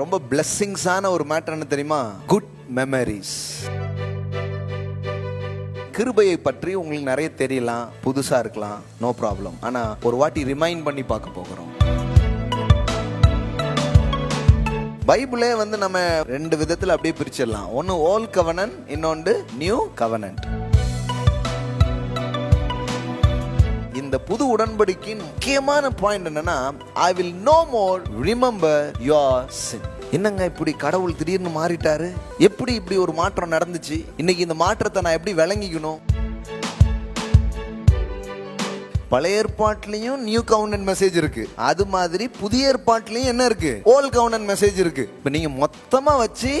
ரொம்ப பிளெஸ்ஸிங்ஸான ஒரு மேட்டர் என்ன தெரியுமா? குட் மெமரிஸ் கிருபையை பற்றி உங்களுக்கு நிறைய தெரியலாம் புதுசா இருக்கலாம் நோ ப்ராப்ளம் ஆனா ஒரு வாட்டி ரிமைண்ட் பண்ணி பார்க்க போகிறோம். பைபிளே வந்து நம்ம ரெண்டு விதத்துல அப்படியே பிரிச்சிடலாம். ஒன்னு ஓல் கவனன் இன்னொன்று நியூ கவனன்ட் இந்த புது உடன்படிக்கையின் முக்கியமான பாயிண்ட் என்னன்னா I will no more remember your sin என்னங்க இப்படி கடவுள் திடீர்னு மாறிட்டாரு? எப்படி இப்படி ஒரு மாற்றம் நடந்துச்சு? இன்னைக்கு இந்த மாற்றத்தை நான் எப்படி விளங்கிக்கணும்? பழைய ஏற்பாட்லயும் நியூ கவுனன் மெசேஜ் இருக்கு. அது மாதிரி புதிய ஏற்பாட்லயும் என்ன இருக்கு? ஓல் கவுனன் மெசேஜ் இருக்கு. இப்ப நீங்க மொத்தமா வச்சு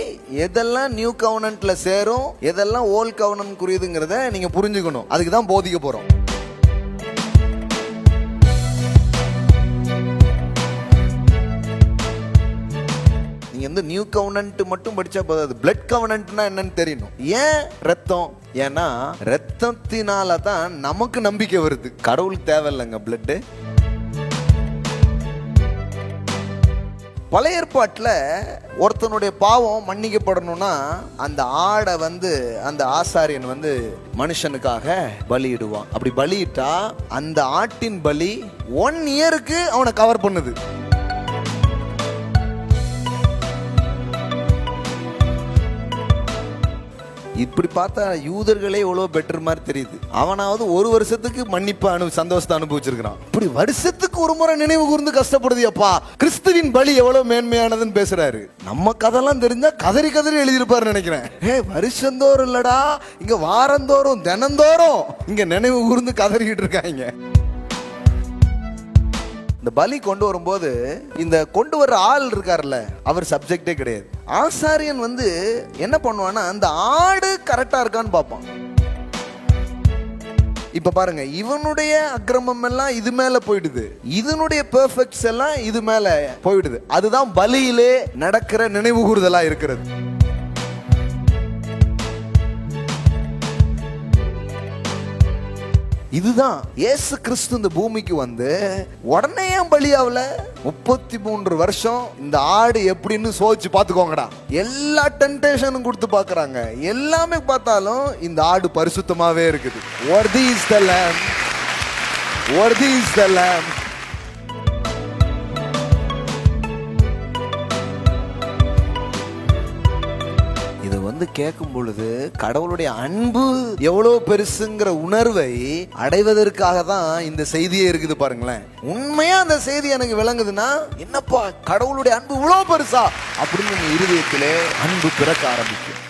எதெல்லாம் நியூ கவுனன்ட்ல சேரும் எதெல்லாம் ஓல் கவுனன் குறியுதுங்கிறத நீங்க புரிஞ்சுக்கணும். அதுக்கு தான் போதிக்க போறோம். வந்து நியூ கவனன்ட் மட்டும் படிச்சா போதாது. பிளட் கவனன்ட்னா என்னன்னு தெரியணும். ஏன் ரத்தம்? ஏன்னா ரத்தத்தினால தான் நமக்கு நம்பிக்கை வருது. கடவுளுக்கு தேவையில்லைங்க பிளட்டு பழைய ஏற்பாட்டில் ஒருத்தனுடைய பாவம் மன்னிக்கப்படணும்னா அந்த ஆடை வந்து அந்த ஆசாரியன் வந்து மனுஷனுக்காக பலியிடுவான். அப்படி பலியிட்டா அந்த ஆட்டின் பலி ஒன் இயருக்கு அவனை கவர் பண்ணுது. இப்படி பார்த்தா யூதர்களே எவ்வளோ பெட்டர் மாதிரி தெரியுது. அவனாவது ஒரு வருஷத்துக்கு மன்னிப்பு அனு சந்தோஷத்தை அனுபவிச்சிருக்கிறான். இப்படி வருஷத்துக்கு ஒரு முறை நினைவு கூர்ந்து கஷ்டப்படுது அப்பா கிறிஸ்துவின் பலி எவ்வளோ மேன்மையானதுன்னு பேசுறாரு. நம்ம கதெல்லாம் தெரிஞ்சா கதறி கதறி எழுதியிருப்பாரு நினைக்கிறேன். ஏ வருஷந்தோறும் இல்லடா இங்க வாரந்தோறும் தினந்தோறும் இங்க நினைவு கூர்ந்து கதறிக்கிட்டு இருக்காங்க. இந்த பலி கொண்டு வரும்போது இந்த கொண்டு வர்ற ஆள் இருக்கார்ல அவர் சப்ஜெக்டே கிடையாது. ஆசாரியன் வந்து என்ன பண்ணுவான்னா அந்த ஆடு கரெக்டா இருக்கான்னு பார்ப்பான். இப்ப பாருங்க இவனுடைய அக்கிரமம் எல்லாம் இது மேல போயிடுது. இதனுடைய பெர்ஃபெக்ட்ஸ் எல்லாம் இது மேல போயிடுது. அதுதான் பலியிலே நடக்கிற நினைவு கூறுதலா இருக்கிறது. இதுதான் இயேசு கிறிஸ்து இந்த பூமிக்கு வந்து உடனே ஏன் பலியாவல முப்பத்தி மூன்று வருஷம் இந்த ஆடு எப்படின்னு சோதிச்சு பார்த்துக்கோங்கடா. எல்லா டென்டேஷனும் கொடுத்து பார்க்குறாங்க. எல்லாமே பார்த்தாலும் இந்த ஆடு பரிசுத்தமாகவே இருக்குது. ஒர்தி இஸ் த லேம் ஒர்தி இஸ் த லேம் வந்து கேட்கும் பொழுது கடவுளுடைய அன்பு எவ்வளவு பெருசுங்கிற உணர்வை அடைவதற்காக தான் இந்த செய்தியே இருக்குது பாருங்களேன். உண்மையா அந்த செய்தி எனக்கு விளங்குதுன்னா என்னப்பா கடவுளுடைய அன்பு இவ்வளவு பெருசா? அப்படின்னு இருதயத்திலே அன்பு பிறக்க ஆரம்பிக்கும்.